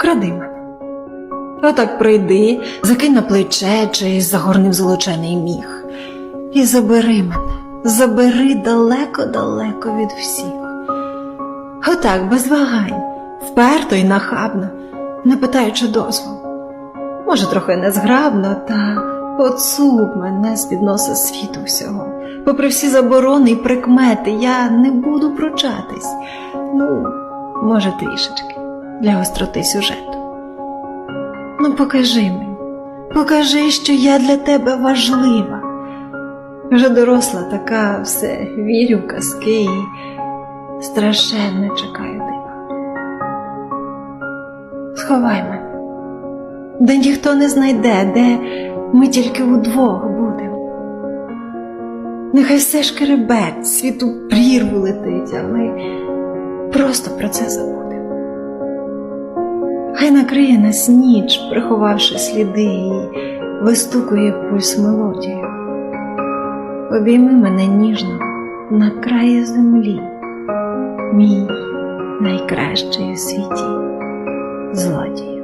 Укради мене. Отак прийди, закинь на плече чи загорни в золочений міг. І забери мене, забери далеко-далеко від всіх. Отак, без вагань, вперто і нахабно, не питаючи дозволу. Може, трохи незграбно, та поцуп мене з підноса світу всього. Попри всі заборони і прикмети, я не буду пручатись. Ну, може, трішечки для гостроти сюжету. Ну, покажи мені, покажи, що я для тебе важлива. Вже доросла така, все вірю в казки і страшенно чекаю дива. Сховай мене, де ніхто не знайде, де ми тільки удвох будемо. Нехай все шкереберть, світу прірву летить, а ми просто про це забудемо. Хай накриє нас ніч, приховавши сліди, і вистукує пульс мелодію. Обійми мене ніжно на краї землі, мій найкращий у світі злодію.